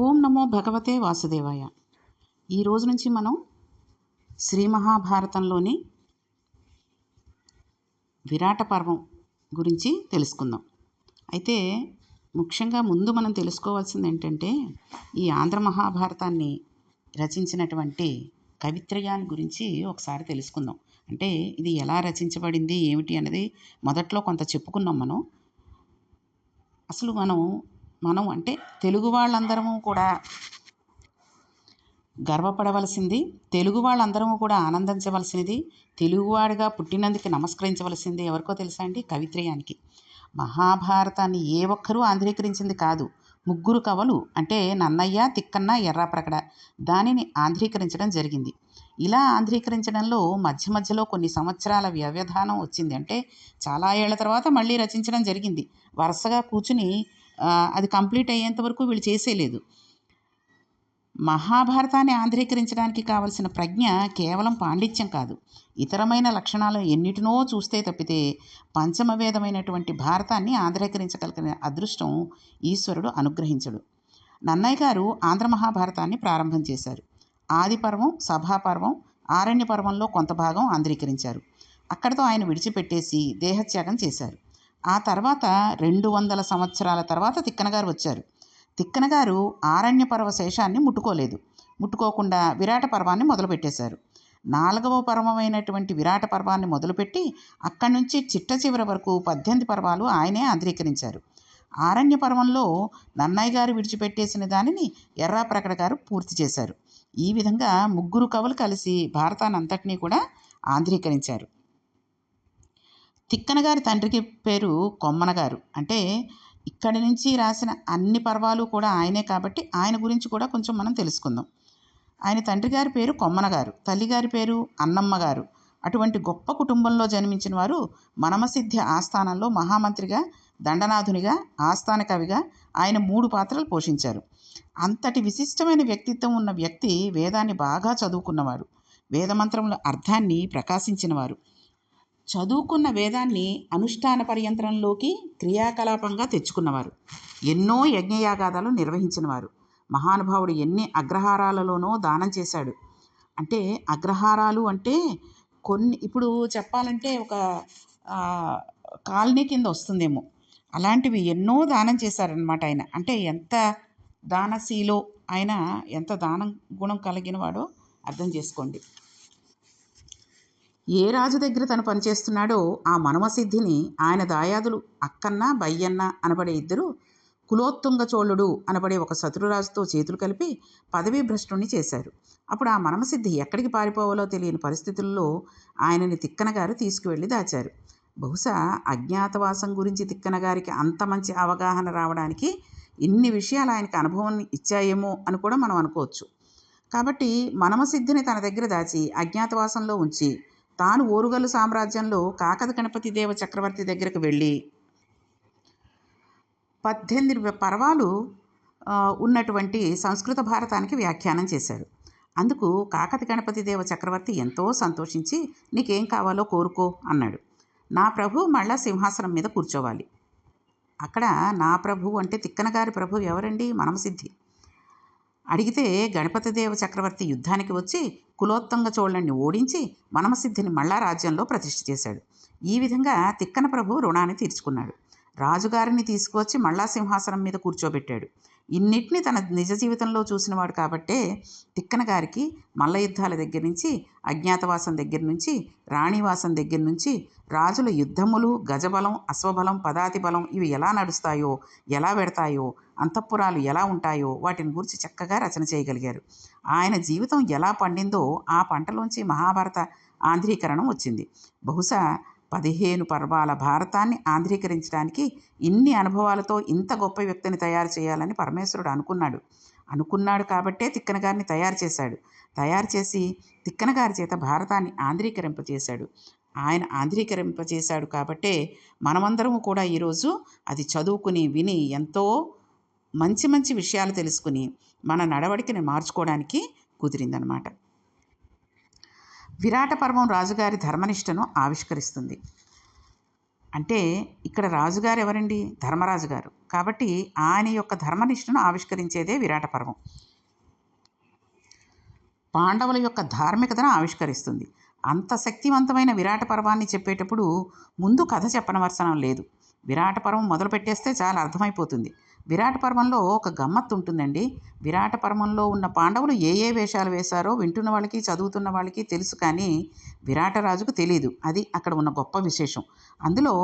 ఓం నమో భగవతే వాసుదేవాయ. ఈ రోజు నుంచి మనం శ్రీ మహాభారతంలోని విరాట పర్వం గురించి తెలుసుకుందాం. అయితే ముఖ్యంగా ముందు మనం తెలుసుకోవాల్సింది ఏంటంటే ఈ ఆంధ్ర మహాభారతాన్ని రచించినటువంటి కవిత్రయాన్ని గురించి ఒకసారి తెలుసుకుందాం. అంటే ఇది ఎలా రచించబడింది ఏమిటి అనేది మొదట్లో కొంత చెప్పుకున్నాం మనం. అసలు మనం మనం అంటే తెలుగు వాళ్ళందరము కూడా గర్వపడవలసింది తెలుగు వాళ్ళందరము కూడా ఆనందించవలసినది తెలుగువాడిగా పుట్టినందుకు నమస్కరించవలసింది ఎవరికో తెలుసా అండి? కవిత్రయానికి. మహాభారతాన్ని ఏ ఒక్కరూ ఆంధ్రీకరించింది కాదు. ముగ్గురు కవులు అంటే నన్నయ్య తిక్కన్న ఎర్రాప్రకడ దానిని ఆంధ్రీకరించడం జరిగింది. ఇలా ఆంధ్రీకరించడంలో మధ్య మధ్యలో కొన్ని సంవత్సరాల వ్యవధానం వచ్చింది. అంటే చాలా ఏళ్ళ తర్వాత మళ్ళీ రచించడం జరిగింది. వరుసగా కూర్చుని అది కంప్లీట్ అయ్యేంత వరకు వీళ్ళు చేసేయలేదు మహాభారతాన్ని ఆంధ్రీకరించడానికి కావలసిన ప్రజ్ఞ కేవలం పాండిత్యం కాదు. ఇతరమైన లక్షణాలు ఎన్నిటినో చూస్తే తప్పితే పంచమవేదమైనటువంటి భారతాన్ని ఆంధ్రీకరించగలిగిన అదృష్టం ఈశ్వరుడు అనుగ్రహించడు. నన్నయ్య గారు ఆంధ్ర మహాభారతాన్ని ప్రారంభం చేశారు. ఆదిపర్వం సభాపర్వం ఆరణ్య పర్వంలో కొంత భాగం ఆంధ్రీకరించారు. అక్కడితో ఆయన విడిచిపెట్టేసి దేహత్యాగం చేశారు. ఆ తర్వాత రెండు వందల సంవత్సరాల తర్వాత తిక్కనగారు వచ్చారు. తిక్కనగారు ఆరణ్య పర్వ శేషాన్ని ముట్టుకోలేదు. ముట్టుకోకుండా విరాట పర్వాన్ని మొదలుపెట్టేశారు. నాలుగవ పర్వమైనటువంటి విరాట పర్వాన్ని మొదలుపెట్టి అక్కడి నుంచి చిట్ట చివరి వరకు పద్దెనిమిది పర్వాలు ఆయనే ఆంధ్రీకరించారు ఆరణ్య పర్వంలో నన్నయ్య గారు విడిచిపెట్టేసిన దానిని ఎర్రాప్రకట గారు పూర్తి చేశారు. ఈ విధంగా ముగ్గురు కవులు కలిసి భారతాన్ని అంతటినీ కూడా ఆంధ్రీకరించారు తిక్కన గారి తండ్రికి పేరు కొమ్మన గారు. అంటే ఇక్కడి నుంచి రాసిన అన్ని పర్వాలు కూడా ఆయనే కాబట్టి ఆయన గురించి కూడా కొంచెం మనం తెలుసుకుందాం. ఆయన తండ్రి గారి పేరు కొమ్మన గారు. తల్లిగారి పేరు అన్నమ్మ గారు. అటువంటి గొప్ప కుటుంబంలో జన్మించిన వారు మనమసిద్ధి ఆస్థానంలో మహామంత్రిగా దండనాథునిగా ఆస్థాన కవిగా ఆయన మూడు పాత్రలు పోషించారు. అంతటి విశిష్టమైన వ్యక్తిత్వం ఉన్న వ్యక్తి వేదాన్ని బాగా చదువుకున్నవారు. వేదమంత్రముల అర్థాన్ని ప్రకాశించినవారు. చదువుకున్న వేదాన్ని అనుష్ఠాన పర్యంత్రంలోకి క్రియాకలాపంగా తెచ్చుకున్నవారు. ఎన్నో యజ్ఞయాగాదాలు నిర్వహించినవారు. మహానుభావుడు ఎన్ని అగ్రహారాలలోనో దానం చేశాడు. అంటే అగ్రహారాలు అంటే కొన్ని ఇప్పుడు చెప్పాలంటే ఒక కాలనీ కింద వస్తుందేమో. అలాంటివి ఎన్నో దానం చేశారనమాట ఆయన. అంటే ఎంత దానశీలో ఆయన ఎంత దానం గుణం కలిగిన వాడో అర్థం చేసుకోండి. ఏ రాజు దగ్గర తను పనిచేస్తున్నాడో ఆ మనమసిద్ధిని ఆయన దాయాదులు అక్కన్న బయ్యన్న అనబడే ఇద్దరు కులోత్తుంగ చోళుడు అనబడే ఒక శత్రురాజుతో చేతులు కలిపి పదవీ భ్రష్టుణ్ణి చేశారు. అప్పుడు ఆ మనమసిద్ధి ఎక్కడికి పారిపోవాలో తెలియని పరిస్థితుల్లో ఆయనని తిక్కనగారు తీసుకువెళ్ళి దాచారు. బహుశా అజ్ఞాతవాసం గురించి తిక్కన గారికి అంత మంచి అవగాహన రావడానికి ఇన్ని విషయాలు ఆయనకు అనుభవం ఇచ్చాయేమో అని కూడా మనం అనుకోవచ్చు. కాబట్టి మనమసిద్ధిని తన దగ్గర దాచి అజ్ఞాతవాసంలో ఉంచి తాను ఓరుగల్లు సామ్రాజ్యంలో కాకత గణపతి దేవ చక్రవర్తి దగ్గరకు వెళ్ళి పద్దెనిమిది పర్వాలు ఉన్నటువంటి సంస్కృత భారతానికి వ్యాఖ్యానం చేశాడు. అందుకు కాకతి గణపతి దేవ చక్రవర్తి ఎంతో సంతోషించి నీకేం కావాలో కోరుకో అన్నాడు. నా ప్రభు మళ్ళా సింహాసనం మీద కూర్చోవాలి. అక్కడ నా ప్రభు అంటే తిక్కనగారి ప్రభు ఎవరండి? మనమసిద్ధి. అడిగితే గణపతిదేవ చక్రవర్తి యుద్ధానికి వచ్చి కులోత్తంగ చోళుని ఓడించి మనమసిద్ధిని మళ్ళా రాజ్యంలో ప్రతిష్ఠ చేశాడు. ఈ విధంగా తిక్కన ప్రభు రుణాన్ని తీర్చుకున్నాడు. రాజుగారిని తీసుకువచ్చి మళ్ళా సింహాసనం మీద కూర్చోబెట్టాడు. ఇన్నిటిని తన నిజ జీవితంలో చూసినవాడు కాబట్టే తిక్కన గారికి మల్ల యుద్ధాల దగ్గర నుంచి అజ్ఞాతవాసం దగ్గర నుంచి రాణివాసం దగ్గర నుంచి రాజుల యుద్ధములు గజబలం అశ్వబలం పదాతి బలం ఇవి ఎలా నడుస్తాయో ఎలా పెడతాయో అంతఃపురాలు ఎలా ఉంటాయో వాటిని గురించి చక్కగా రచన చేయగలిగారు. ఆయన జీవితం ఎలా పండిందో ఆ పంటలోంచి మహాభారత ఆంధ్రీకరణం వచ్చింది. బహుశా పదిహేను పర్వాల భారతాన్ని ఆంధ్రీకరించడానికి ఇన్ని అనుభవాలతో ఇంత గొప్ప వ్యక్తిని తయారు చేయాలని పరమేశ్వరుడు అనుకున్నాడు. అనుకున్నాడు కాబట్టే తిక్కన గారిని తయారు చేశాడు. తయారు చేసి తిక్కన గారి చేత భారతాన్ని ఆంధ్రీకరింపజేశాడు. ఆయన ఆంధ్రీకరింపజేశాడు కాబట్టే మనమందరము కూడా ఈరోజు అది చదువుకుని విని ఎంతో మంచి మంచి విషయాలు తెలుసుకుని మన నడవడికని మార్చుకోవడానికి కుదిరిందనమాట. విరాట పర్వం రాజుగారి ధర్మనిష్టను ఆవిష్కరిస్తుంది. అంటే ఇక్కడ రాజుగారు ఎవరండి? ధర్మరాజు గారు కాబట్టి ఆయన యొక్క ధర్మనిష్టను ఆవిష్కరించేదే విరాట పర్వం. పాండవుల యొక్క ధార్మికతను ఆవిష్కరిస్తుంది. అంత శక్తివంతమైన విరాట పర్వాన్ని చెప్పేటప్పుడు ముందు కథ చెప్పనవసరం లేదు. విరాట పర్వం మొదలు పెట్టేస్తే చాలా అర్థమైపోతుంది. విరాట పర్వంలో ఒక గమ్మత్తు ఉంటుందండి. విరాట పర్వంలో ఉన్న పాండవులు ఏ ఏ వేషాలు వేశారో వింటున్న వాళ్ళకి చదువుతున్న వాళ్ళకి తెలుసు కానీ విరాటరాజుకు తెలియదు అది అక్కడ ఉన్న గొప్ప విశేషం. అందులో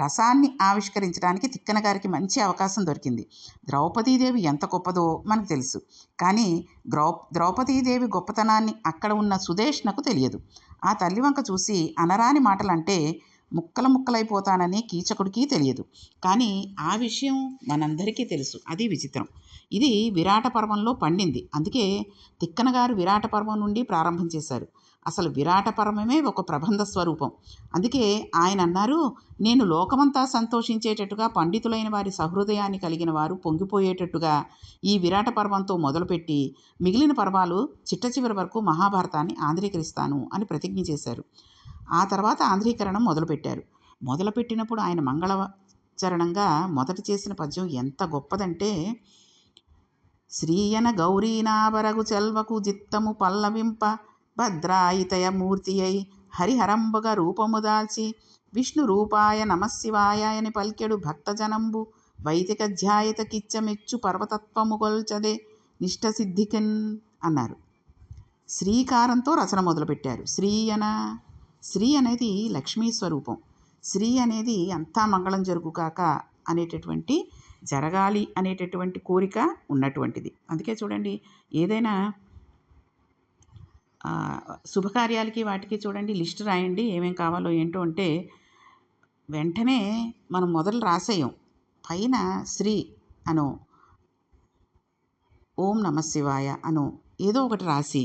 రసాన్ని ఆవిష్కరించడానికి తిక్కన గారికి మంచి అవకాశం దొరికింది. ద్రౌపదీదేవి ఎంత గొప్పదో మనకు తెలుసు. కానీ ద్రౌ ద్రౌపదీదేవి గొప్పతనాన్ని అక్కడ ఉన్న సుదేష్ణకు తెలియదు. ఆ తల్లివంక చూసి అనరాని మాటలంటే ముక్కల ముక్కలైపోతానని కీచకుడికి తెలియదు. కానీ ఆ విషయం మనందరికీ తెలుసు. అది విచిత్రం. ఇది విరాట పర్వంలో పండింది. అందుకే తిక్కన గారు విరాట పర్వం నుండి ప్రారంభం చేశారు. అసలు విరాట పర్వమే ఒక ప్రబంధ స్వరూపం. అందుకే ఆయన అన్నారు నేను లోకమంతా సంతోషించేటట్టుగా పండితులైన వారి సహృదయాన్ని కలిగిన వారు పొంగిపోయేటట్టుగా ఈ విరాట పర్వంతో మొదలుపెట్టి మిగిలిన పర్వాలు చిట్ట చివరి వరకు మహాభారతాన్ని ఆంధ్రీకరిస్తాను అని ప్రతిజ్ఞ చేశారు. ఆ తర్వాత ఆంధ్రీకరణం మొదలుపెట్టారు. మొదలుపెట్టినప్పుడు ఆయన మంగళచరణంగా మొదట చేసిన పద్యం ఎంత గొప్పదంటే శ్రీయన గౌరీనాబరగు చెల్వకు జిత్తము పల్లవింప భద్రాయితయ మూర్తి అయి హరిహరంబుగా రూపము దాల్చి విష్ణు రూపాయ నమశివాయ అని పల్కెడు భక్తజనంబు వైదిక ధ్యాయత కిచ్చమెచ్చు పర్వతత్వము గొల్చదే నిష్టసిద్ధికన్ అన్నారు. శ్రీకారంతో రచన మొదలుపెట్టారు. శ్రీయన శ్రీ అనేది లక్ష్మీ స్వరూపం. శ్రీ అనేది అంతా మంగళం జరుగుగాక అనేటటువంటి జరగాలి అనేటటువంటి కోరిక ఉన్నటువంటిది. అందుకే చూడండి ఏదైనా శుభకార్యాలకి వాటికి చూడండి లిస్ట్ రాయండి ఏమేం కావాలో ఏంటో అంటే వెంటనే మనం మొదలు రాసేయం. పైన శ్రీ అను ఓం నమ శివాయ అను ఏదో ఒకటి రాసి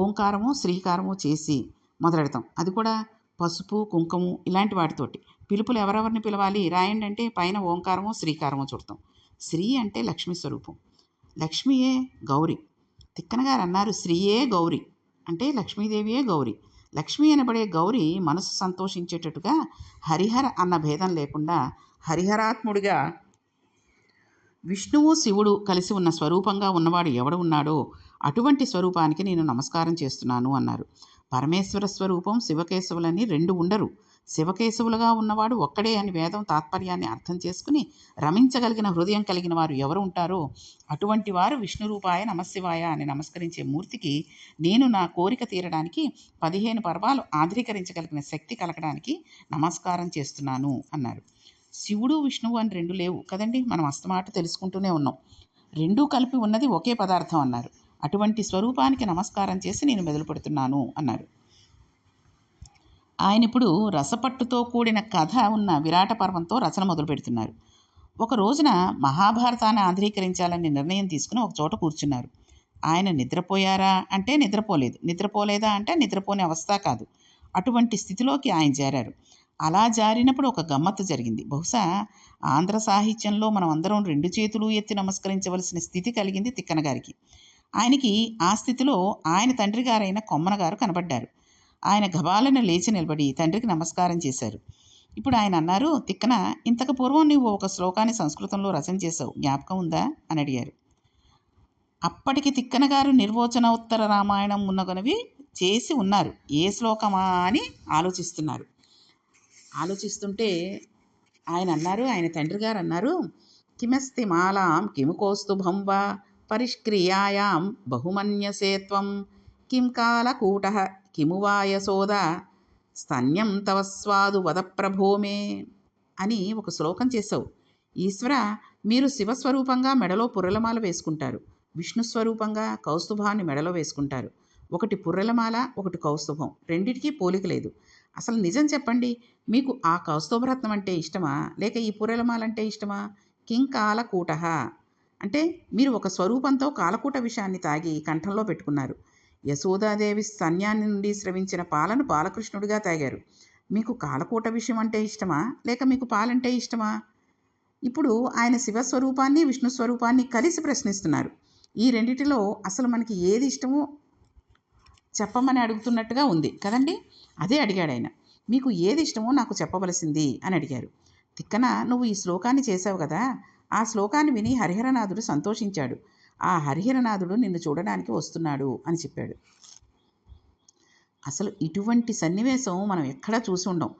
ఓంకారము శ్రీకారము చేసి మొదలెడతాం. అది కూడా పసుపు కుంకుము ఇలాంటి వాటితోటి. పిలుపులు ఎవరెవరిని పిలవాలి? రాయండి అంటే పైన ఓంకారము శ్రీకారము చూడతాం. శ్రీ అంటే లక్ష్మీ స్వరూపం. లక్ష్మీయే గౌరి. తిక్కన గారు అన్నారు శ్రీయే గౌరి అంటే లక్ష్మీదేవియే గౌరి. లక్ష్మి అనబడే గౌరి మనసు సంతోషించేటట్టుగా హరిహర అన్న భేదం లేకుండా హరిహరాత్ముడిగా విష్ణువు శివుడు కలిసి ఉన్న స్వరూపంగా ఉన్నవాడు ఎవడు ఉన్నాడో అటువంటి స్వరూపానికి నేను నమస్కారం చేస్తున్నాను అన్నారు. పరమేశ్వర స్వరూపం శివకేశవులని రెండు ఉండరు. శివకేశవులుగా ఉన్నవాడు ఒక్కడే అని వేదం తాత్పర్యాన్ని అర్థం చేసుకుని రమించగలిగిన హృదయం కలిగిన వారు ఎవరు ఉంటారో అటువంటి వారు విష్ణు రూపాయ నమశివాయ అని నమస్కరించే మూర్తికి నేను నా కోరిక తీరడానికి పదిహేను పర్వాలు ఆధీకరించగలిగిన శక్తి కలగడానికి నమస్కారం చేస్తున్నాను అన్నారు. శివుడు విష్ణువు అని రెండు లేవు కదండి? మనం అస్తమాట తెలుసుకుంటూనే ఉన్నాం. రెండూ కలిపి ఉన్నది ఒకే పదార్థం అన్నారు. అటువంటి స్వరూపానికి నమస్కారం చేసి నేను మొదలు అన్నాడు. అన్నారు ఆయన ఇప్పుడు రసపట్టుతో కూడిన కథ ఉన్న విరాట పర్వంతో రచన మొదలు పెడుతున్నారు. ఒక రోజున మహాభారతాన్ని ఆంధ్రీకరించాలని నిర్ణయం తీసుకుని ఒక చోట కూర్చున్నారు. ఆయన నిద్రపోయారా అంటే నిద్రపోలేదు. నిద్రపోలేదా అంటే నిద్రపోని అవస్థ కాదు. అటువంటి స్థితిలోకి ఆయన చేరారు అలా జారినప్పుడు ఒక గమ్మత్తు జరిగింది. బహుశా ఆంధ్ర సాహిత్యంలో మనం అందరం రెండు చేతులు ఎత్తి నమస్కరించవలసిన స్థితి కలిగింది తిక్కన గారికి. ఆయనకి ఆ స్థితిలో ఆయన తండ్రి గారైన కొమ్మనగారు కనబడ్డారు. ఆయన గబాలను లేచి నిలబడి తండ్రికి నమస్కారం చేశారు. ఇప్పుడు ఆయన అన్నారు తిక్కన ఇంతకు పూర్వం నువ్వు ఒక శ్లోకాన్ని సంస్కృతంలో రచన చేశావు. జ్ఞాపకం ఉందా? అని అడిగారు. అప్పటికి తిక్కన గారు నిర్వోచన ఉత్తర రామాయణం ఉన్నగనవి చేసి ఉన్నారు. ఏ శ్లోకమా అని ఆలోచిస్తున్నారు. ఆలోచిస్తుంటే ఆయన అన్నారు ఆయన తండ్రి గారు అన్నారు కిమస్తి మాలాం కిము కోస్తుభం వా పరిష్క్రియాయాం బహుమన్యసే త్వం. కిం కాలకూట? కిము వా యశోద స్తన్యం తవ స్వాదు వద ప్రభో మే. అని ఒక శ్లోకం చేశావు. ఈశ్వర మీరు శివస్వరూపంగా మెడలో పుర్రెలమాల వేసుకుంటారు. విష్ణు స్వరూపంగా కౌస్తుభాన్ని మెడలో వేసుకుంటారు. ఒకటి పుర్రెలమాల ఒకటి కౌస్తుభం. రెండిటికీ పోలిక లేదు. అసలు నిజం చెప్పండి మీకు ఆ కౌస్తుభరత్నం అంటే ఇష్టమా? లేక ఈ పుర్రెలమాల అంటే ఇష్టమా? కిం కూటహ అంటే మీరు ఒక స్వరూపంతో కాలకూట విషయాన్ని తాగి కంఠంలో పెట్టుకున్నారు. యశోదాదేవి సన్యాన్ని నుండి స్రవించిన పాలను బాలకృష్ణుడిగా తాగారు. మీకు కాలకూట విషయం అంటే ఇష్టమా? లేక మీకు పాలంటే ఇష్టమా? ఇప్పుడు ఆయన శివస్వరూపాన్ని విష్ణు స్వరూపాన్ని కలిసి ప్రశ్నిస్తున్నారు. ఈ రెండిటిలో అసలు మనకి ఏది ఇష్టమో చెప్పమని అడుగుతున్నట్టుగా ఉంది. కదండి? అదే అడిగాడు ఆయన. మీకు ఏది ఇష్టమో నాకు చెప్పవలసింది అని అడిగారు. తిక్కన నువ్వు ఈ శ్లోకాన్ని చేశావు కదా? ఆ శ్లోకాన్ని విని హరిహరనాథుడు సంతోషించాడు. ఆ హరిహరనాథుడు నిన్ను చూడడానికి వస్తున్నాడు అని చెప్పాడు. అసలు ఇటువంటి సన్నివేశం మనం ఎక్కడా చూసి ఉండం.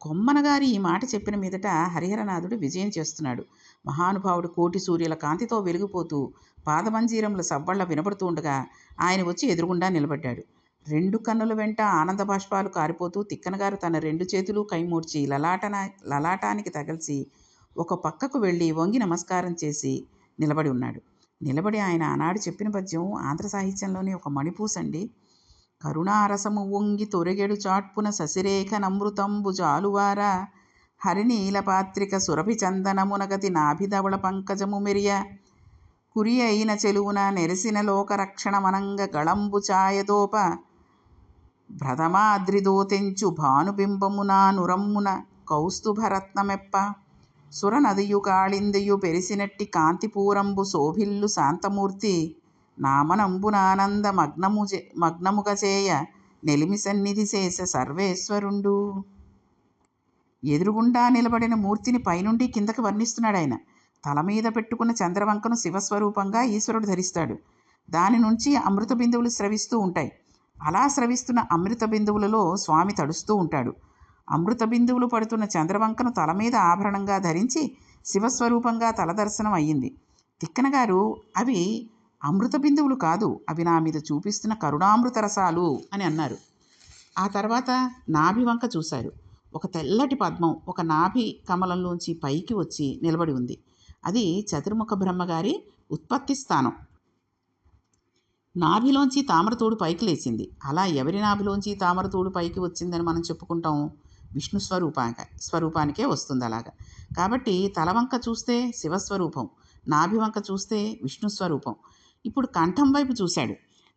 కొమ్మనగారి ఈ మాట చెప్పిన మీదట హరిహరనాథుడు విజయం చేస్తున్నాడు. మహానుభావుడు కోటి సూర్యుల కాంతితో వెలిగిపోతూ పాదమంజీరముల సవ్వళ్ళ వినబడుతూ ఉండగా ఆయన వచ్చి ఎదురుగుండా నిలబడ్డాడు. రెండు కన్నుల వెంట ఆనంద బాష్పాలు కారిపోతూ తిక్కనగారు తన రెండు చేతులు కైమూర్చి లలాటన లలాటానికి తగిల్చి ఒక పక్కకు వెళ్ళి వంగి నమస్కారం చేసి నిలబడి ఉన్నాడు. నిలబడి ఆయన ఆనాడు చెప్పిన పద్యం ఆంధ్ర సాహిత్యంలోని ఒక మణిపూసండి. కరుణారసము వంగి తొరగెడు చాట్పున ససిరేఖ నమృతంబు జాలువార. హరినీలపాత్రిక సురభి చందనమునగతి నాభిధవళ పంకజము మెరియ. కురి అయిన చెలువున నెరసిన లోకరక్షణమనంగ గళంబు ఛాయదోప భ్రదమాద్రిదోతెంచు భానుబింబమున నురమ్మున కౌస్తుభరత్నమెప్ప. సురనదియు కాళిందియు పెరిసినట్టి కాంతిపూరంబు శోభిల్లు శాంతమూర్తి నామనంబునానంద మగ్నము మగ్నముగ చేయ నెలిమి సన్నిధి చేస సర్వేశ్వరుండు. ఎదురుగుండా నిలబడిన మూర్తిని పైనుండి కిందకి వర్ణిస్తున్నాడు ఆయన తల మీద పెట్టుకున్న చంద్రవంకను శివస్వరూపంగా ఈశ్వరుడు ధరిస్తాడు. దాని నుంచి అమృత బిందువులు స్రవిస్తూ ఉంటాయి. అలా స్రవిస్తున్న అమృత బిందువులలో స్వామి తడుస్తూ ఉంటాడు. అమృత బిందువులు పడుతున్న చంద్రవంకను తల మీద ఆభరణంగా ధరించి శివస్వరూపంగా తల దర్శనం అయ్యింది. తిక్కన గారు అవి అమృత బిందువులు కాదు అవి నా మీద చూపిస్తున్న కరుణామృత రసాలు అని అన్నారు. ఆ తర్వాత నాభి వంక చూశారు. ఒక తెల్లటి పద్మం ఒక నాభి కమలంలోంచి పైకి వచ్చి నిలబడి ఉంది. అది చతుర్ముఖ బ్రహ్మగారి ఉత్పత్తి స్థానం. నాభిలోంచి తామరతోడు పైకి లేచింది. అలా ఎవరి నాభిలోంచి తామరతోడు పైకి వచ్చిందని మనం చెప్పుకుంటాం? విష్ణు స్వరూపాక స్వరూపానికే వస్తుంది అలాగా. కాబట్టి తలవంక చూస్తే శివస్వరూపం నాభి వంక చూస్తే విష్ణు స్వరూపం. ఇప్పుడు కంఠం వైపు చూశాడు.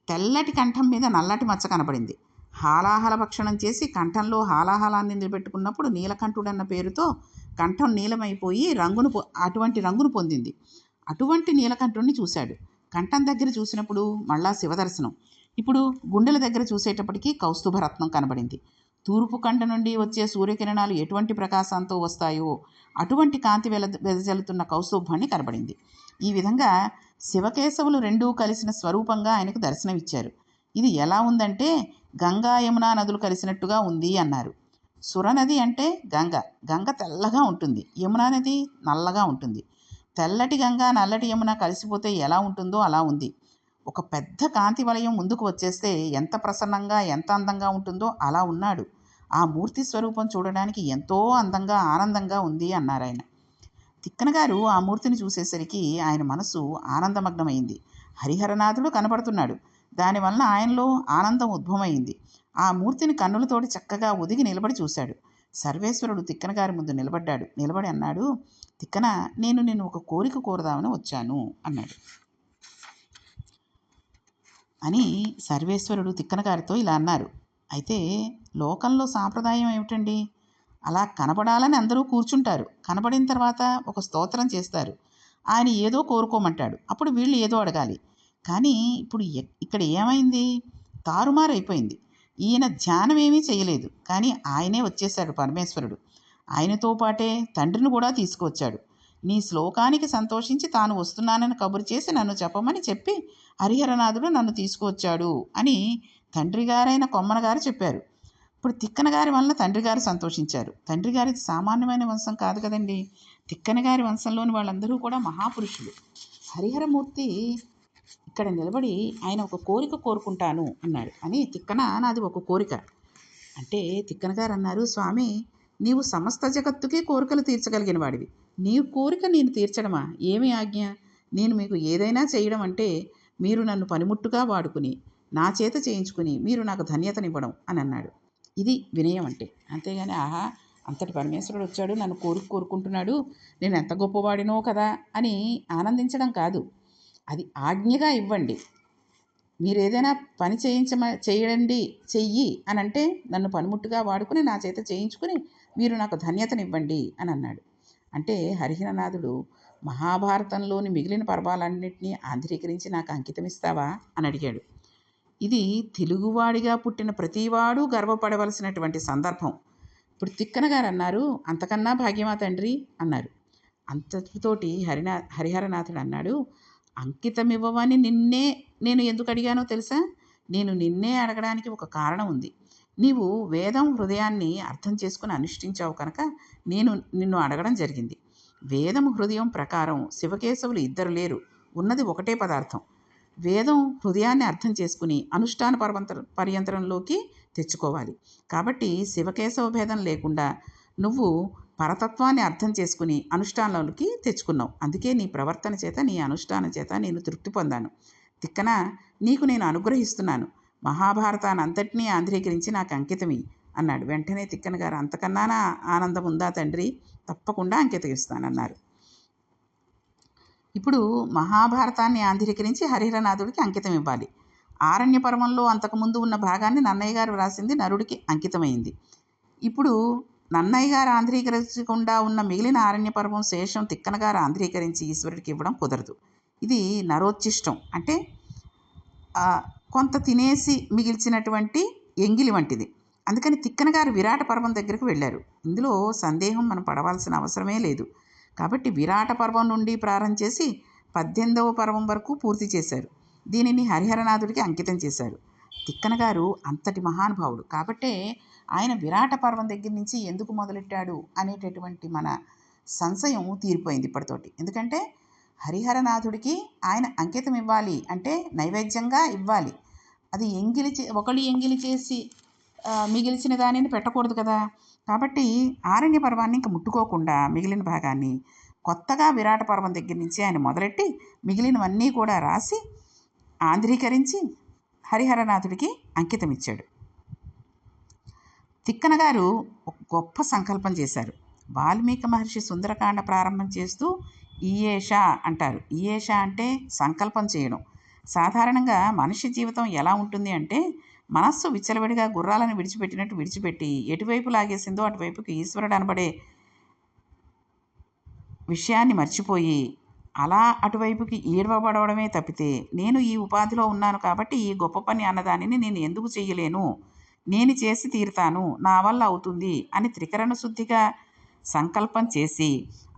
తెల్లటి కంఠం మీద నల్లటి మచ్చ కనపడింది. హాలాహల భక్షణం చేసి కంఠంలో హాలాహలాన్ని నిలబెట్టుకున్నప్పుడు నీలకంఠుడన్న పేరుతో కంఠం నీలమైపోయి రంగును పొ- అటువంటి రంగును పొందింది. అటువంటి నీలకంఠుడిని చూశాడు. కంఠం దగ్గర చూసినప్పుడు మళ్ళా శివదర్శనం. ఇప్పుడు గుండెల దగ్గర చూసేటప్పటికీ కౌస్తుభరత్నం కనబడింది. తూర్పు కంట నుండి వచ్చే సూర్యకిరణాలు ఎటువంటి ప్రకాశంతో వస్తాయో అటువంటి కాంతి వెల వెదజల్లుతున్న కౌస్తుభాన్ని కనబడింది. ఈ విధంగా శివకేశవులు రెండూ కలిసిన స్వరూపంగా ఆయనకు దర్శనమిచ్చారు. ఇది ఎలా ఉందంటే గంగా యమునా నదులు కలిసినట్టుగా ఉంది అన్నారు. సురనది అంటే గంగ. గంగ తెల్లగా ఉంటుంది. యమునా నది నల్లగా ఉంటుంది. తెల్లటి గంగ నల్లటి యమున కలిసిపోతే ఎలా ఉంటుందో అలా ఉంది. ఒక పెద్ద కాంతి వలయం ముందుకు వచ్చేస్తే ఎంత ప్రసన్నంగా ఎంత అందంగా ఉంటుందో అలా ఉన్నాడు. ఆ మూర్తి స్వరూపం చూడడానికి ఎంతో అందంగా ఆనందంగా ఉంది అన్నారు ఆయన. తిక్కన గారు ఆ మూర్తిని చూసేసరికి ఆయన మనసు ఆనందమగ్నమైంది. హరిహరనాథుడు కనపడుతున్నాడు. దానివలన ఆయనలో ఆనందం ఉద్భవమైంది. ఆ మూర్తిని కన్నులతోటి చక్కగా ఒదిగి నిలబడి చూశాడు. సర్వేశ్వరుడు తిక్కన గారి ముందు నిలబడ్డాడు. నిలబడి అన్నాడు తిక్కన నేను నిన్ను ఒక కోరిక కోరదామని వచ్చాను అన్నాడు. అని సర్వేశ్వరుడు తిక్కన గారితో ఇలా అన్నారు. అయితే లోకంలో సాంప్రదాయం ఏమిటండి? అలా కనపడాలని అందరూ కూర్చుంటారు. కనపడిన తర్వాత ఒక స్తోత్రం చేస్తారు. ఆయన ఏదో కోరుకోమంటాడు. అప్పుడు వీళ్ళు ఏదో అడగాలి. కానీ ఇప్పుడు ఇక్కడ ఏమైంది? తారుమారైపోయింది. ఈయన ధ్యానం ఏమీ చేయలేదు. కానీ ఆయనే వచ్చేశాడు పరమేశ్వరుడు. ఆయనతో పాటే తండ్రిని కూడా తీసుకువచ్చాడు. నీ శ్లోకానికి సంతోషించి తాను వస్తున్నానని కబురు చేసి నన్ను చెప్పమని చెప్పి హరిహరనాథుడు నన్ను తీసుకువచ్చాడు అని తండ్రి గారైన కొమ్మన గారు చెప్పారు. ఇప్పుడు తిక్కన గారి వలన తండ్రి గారు సంతోషించారు. తండ్రి గారిది సామాన్యమైన వంశం కాదు కదండి. తిక్కన గారి వంశంలోని వాళ్ళందరూ కూడా మహాపురుషులు. హరిహరమూర్తి ఇక్కడ నిలబడి ఆయన ఒక కోరిక కోరుకుంటాను అన్నాడు. అని తిక్కన నాది ఒక కోరిక. అంటే తిక్కన గారు అన్నారు స్వామి నీవు సమస్త జగత్తుకి కోరికలు తీర్చగలిగిన వాడివి. నీ కోరిక నేను తీర్చడమా? ఏమి ఆజ్ఞ? నేను మీకు ఏదైనా చేయడం అంటే మీరు నన్ను పనిముట్టుగా వాడుకుని నా చేత చేయించుకుని మీరు నాకు ధన్యతనివ్వడం అని అన్నాడు. ఇది వినయం అంటే. అంతేగాని ఆహా అంతటి పరమేశ్వరుడు వచ్చాడు నన్ను కోరిక కోరుకుంటున్నాడు నేను ఎంత గొప్పవాడినో కదా అని ఆనందించడం కాదు. అది ఆజ్ఞగా ఇవ్వండి. మీరు ఏదైనా పని చేయించమ చేయండి చెయ్యి అని అంటే నన్ను పనిముట్టుగా వాడుకుని నా చేత చేయించుకుని మీరు నాకు ధన్యతనివ్వండి అని అన్నాడు. అంటే హరిహరనాథుడు మహాభారతంలోని మిగిలిన పర్వాలన్నింటినీ ఆంధ్రీకరించి నాకు అంకితం ఇస్తావా అని అడిగాడు. ఇది తెలుగువాడిగా పుట్టిన ప్రతివాడు గర్వపడవలసినటువంటి సందర్భం. ఇప్పుడు తిక్కన గారు అన్నారు అంతకన్నా భాగ్యమా తండ్రి? అన్నారు. అంతటితోటి హరినా హరిహరనాథుడు అన్నాడు అంకితం ఇవ్వవని నిన్నే నేను ఎందుకు అడిగానో తెలుసా? నేను నిన్నే అడగడానికి ఒక కారణం ఉంది. నీవు వేదం హృదయాన్ని అర్థం చేసుకుని అనుష్ఠించావు కనుక నేను నిన్ను అడగడం జరిగింది. వేదం హృదయం ప్రకారం శివకేశవులు ఇద్దరు లేరు. ఉన్నది ఒకటే పదార్థం. వేదం హృదయాన్ని అర్థం చేసుకుని అనుష్ఠాన పర్వంత పర్యంతరంలోకి తెచ్చుకోవాలి. కాబట్టి శివకేశవ భేదం లేకుండా నువ్వు పరతత్వాన్ని అర్థం చేసుకుని అనుష్ఠానంలోకి తెచ్చుకున్నావు. అందుకే నీ ప్రవర్తన చేత నీ అనుష్ఠానం చేత నేను తృప్తి పొందాను. తిక్కన నీకు నేను అనుగ్రహిస్తున్నాను. మహాభారతాన్ని అంతటినీ ఆంధ్రీకరించి నాకు అంకితమి అన్నాడు. వెంటనే తిక్కన గారు అంతకన్నా ఆనందం ఉందా తండ్రి? తప్పకుండా అంకితగిస్తానన్నారు ఇప్పుడు మహాభారతాన్ని ఆంధ్రీకరించి హరిహరనాథుడికి అంకితం ఇవ్వాలి. ఆరణ్య పర్వంలో అంతకుముందు ఉన్న భాగాన్ని నన్నయ్య గారు వ్రాసింది నరుడికి అంకితమైంది. ఇప్పుడు నన్నయ్య గారు ఆంధ్రీకరించకుండా ఉన్న మిగిలిన ఆరణ్య పర్వం శేషం తిక్కన గారు ఆంధ్రీకరించి ఈశ్వరుడికి ఇవ్వడం కుదరదు. ఇది నరోచ్చిష్టం. అంటే కొంత తినేసి మిగిల్చినటువంటి ఎంగిలి వంటిది. అందుకని తిక్కన గారు విరాట పర్వం దగ్గరకు వెళ్ళారు. ఇందులో సందేహం మనం పడవలసిన అవసరమే లేదు. కాబట్టి విరాట పర్వం నుండి ప్రారంభం చేసి పద్దెనిమిదవ పర్వం వరకు పూర్తి చేశారు. దీనిని హరిహరనాథుడికి అంకితం చేశారు. తిక్కన గారు అంతటి మహానుభావుడు. కాబట్టే ఆయన విరాట పర్వం దగ్గర నుంచి ఎందుకు మొదలెట్టాడు అనేటటువంటి మన సంశయం తీరిపోయింది ఇప్పటితోటి. ఎందుకంటే హరిహరనాథుడికి ఆయన అంకితం ఇవ్వాలి అంటే నైవేద్యంగా ఇవ్వాలి. అది ఎంగిలి చే ఒకళ్ళు ఎంగిలి చేసి మిగిల్చిన దానిని పెట్టకూడదు కదా. కాబట్టి ఆరణ్య పర్వాన్ని ఇంకా ముట్టుకోకుండా మిగిలిన భాగాన్ని కొత్తగా విరాట పర్వం దగ్గర నుంచి ఆయన మొదలెట్టి మిగిలినవన్నీ కూడా రాసి ఆంధ్రీకరించి హరిహరనాథుడికి అంకితం ఇచ్చాడు తిక్కన గారు ఒక గొప్ప సంకల్పం చేశారు. వాల్మీకి మహర్షి సుందరకాండ ప్రారంభం చేస్తూ ఈయేష అంటారు. ఈయేష అంటే సంకల్పం చేయడం. సాధారణంగా మనిషి జీవితం ఎలా ఉంటుంది అంటే మనస్సు విచ్చలవిడిగా గుర్రాలను విడిచిపెట్టినట్టు విడిచిపెట్టి ఎటువైపు లాగేసిందో అటువైపుకి ఈశ్వరుడు అనబడే విషయాన్ని మర్చిపోయి అలా అటువైపుకి ఈడవబడవడమే తప్పితే నేను ఈ ఉపాధిలో ఉన్నాను కాబట్టి ఈ గొప్ప పని అన్నదానిని నేను ఎందుకు చేయలేను? నేను చేసి తీరుతాను. నా వల్ల అవుతుంది అని త్రికరణ శుద్ధిగా సంకల్పం చేసి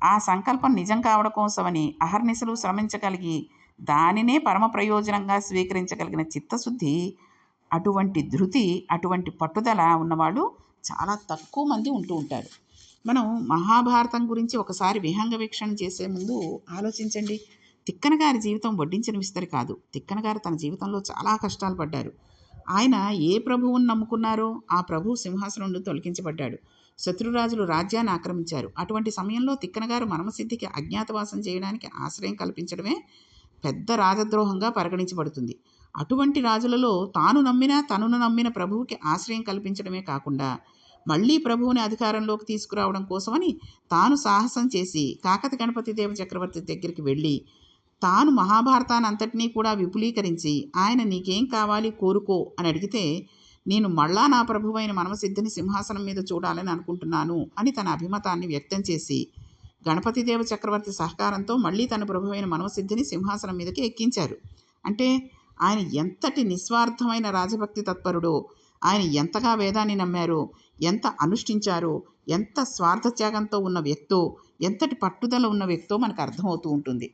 ఆ సంకల్పం నిజం కావడం కోసమని అహర్నిశలు శ్రమించగలిగి దానినే పరమ ప్రయోజనంగా స్వీకరించగలిగిన చిత్తశుద్ధి అటువంటి ధృతి అటువంటి పట్టుదల ఉన్నవాళ్ళు చాలా తక్కువ మంది ఉంటూ ఉంటారు. మనం మహాభారతం గురించి ఒకసారి విహంగ వీక్షణ చేసే ముందు ఆలోచించండి. తిక్కన గారి జీవితం వడ్డించిన విస్తరి కాదు. తిక్కన గారు తన జీవితంలో చాలా కష్టాలు పడ్డారు. ఆయన ఏ ప్రభువుని నమ్ముకున్నారో ఆ ప్రభు సింహాసనం నుండి తొలగించబడ్డాడు. శత్రురాజులు రాజ్యాన్ని ఆక్రమించారు. అటువంటి సమయంలో తిక్కన గారు మర్మసిద్ధికి అజ్ఞాతవాసం చేయడానికి ఆశ్రయం కల్పించడమే పెద్ద రాజద్రోహంగా పరిగణించబడుతుంది. అటువంటి రాజులలో తాను నమ్మిన తనను నమ్మిన ప్రభువుకి ఆశ్రయం కల్పించడమే కాకుండా మళ్ళీ ప్రభువుని అధికారంలోకి తీసుకురావడం కోసమని తాను సాహసం చేసి కాకతి గణపతి దేవ చక్రవర్తి దగ్గరికి వెళ్ళి తాను మహాభారతాన్ని అంతటినీ కూడా విపులీకరించి ఆయన నీకేం కావాలి కోరుకో అని అడిగితే నేను మళ్ళా నా ప్రభువైన మనమసిద్ధిని సింహాసనం మీద చూడాలని అనుకుంటున్నాను అని తన అభిమతాన్ని వ్యక్తం చేసి గణపతి దేవ చక్రవర్తి సహకారంతో మళ్ళీ తన ప్రభువైన మనవసిద్ధిని సింహాసనం మీదకి ఎక్కించారు. అంటే ఆయన ఎంతటి నిస్వార్థమైన రాజభక్తి తత్పరుడో ఆయన ఎంతగా వేదాన్ని నమ్మారో ఎంత అనుష్ఠించారో ఎంత స్వార్థత్యాగంతో ఉన్న వ్యక్తో ఎంతటి పట్టుదల ఉన్న వ్యక్తో మనకు అర్థమవుతూ ఉంటుంది.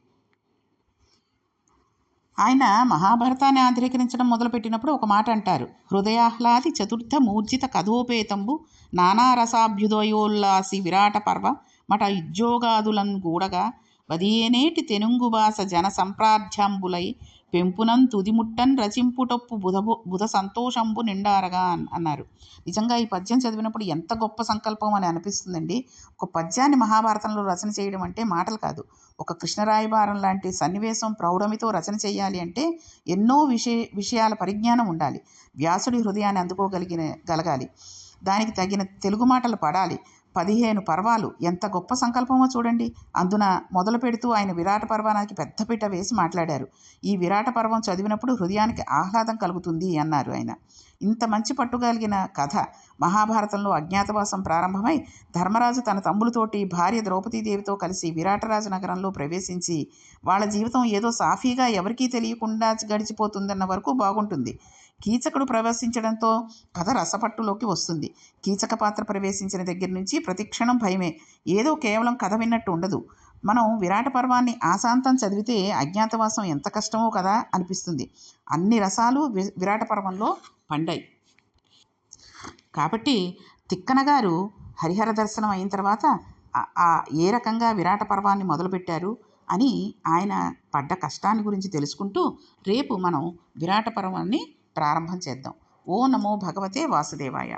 ఆయన మహాభారతాన్ని ఆధ్రీకరించడం మొదలుపెట్టినప్పుడు ఒక మాట అంటారు. హృదయాహ్లాది చతుర్థ మూర్జిత కథోపేతంబు నానారసాభ్యుదయోల్లాసి విరాట పర్వ మట ఉద్యోగాదులం గూడగా వదియేనేటి తెనుంగు భాష జన సంప్రాధ్యాంబులై పెంపునం తుదిముట్టన్ రచింపుటప్పు బుధ బుధ సంతోషంబు నిండారగా అన్నారు. నిజంగా ఈ పద్యం చదివినప్పుడు ఎంత గొప్ప సంకల్పం అని అనిపిస్తుందండి. ఒక పద్యాన్ని మహాభారతంలో రచన చేయడం అంటే మాటలు కాదు. ఒక కృష్ణరాయబారం లాంటి సన్నివేశం ప్రౌఢమితో రచన చేయాలి అంటే ఎన్నో విషయ విషయాల పరిజ్ఞానం ఉండాలి. వ్యాసుడి హృదయాన్ని అందుకోగలిగిన గలగాలి. దానికి తగిన తెలుగు మాటలు పడాలి. పదిహేను పర్వాలు. ఎంత గొప్ప సంకల్పమో చూడండి. అందున మొదలు పెడుతూ ఆయన విరాట పర్వానికి పెద్దపీట వేసి మాట్లాడారు. ఈ విరాట పర్వం చదివినప్పుడు హృదయానికి ఆహ్లాదం కలుగుతుంది అన్నారు ఆయన. ఇంత మంచి పట్టుగలిగిన కథ మహాభారతంలో అజ్ఞాతవాసం ప్రారంభమై ధర్మరాజు తన తమ్ములతోటి భార్య ద్రౌపదీదేవితో కలిసి విరాటరాజు నగరంలో ప్రవేశించి వాళ్ళ జీవితం ఏదో సాఫీగా ఎవరికీ తెలియకుండా గడిచిపోతుందన్న వరకు బాగుంటుంది. కీచకుడు ప్రవేశించడంతో కథ రసపట్టులోకి వస్తుంది. కీచక పాత్ర ప్రవేశించిన దగ్గర నుంచి ప్రతిక్షణం భయమే. ఏదో కేవలం కథ విన్నట్టు ఉండదు. మనం విరాట పర్వాన్ని ఆశాంతం చదివితే అజ్ఞాతవాసం ఎంత కష్టమో కదా అనిపిస్తుంది. అన్ని రసాలు వి- విరాట పర్వంలో పండాయి. కాబట్టి తిక్కన గారు హరిహర దర్శనం అయిన తర్వాత ఏ రకంగా విరాట పర్వాన్ని మొదలుపెట్టారు అని ఆయన పడ్డ కష్టాన్ని గురించి తెలుసుకుంటూ రేపు మనం విరాట పర్వాన్ని ప్రారంభం చేద్దాం. ఓ నమో భగవతే వాసుదేవాయ.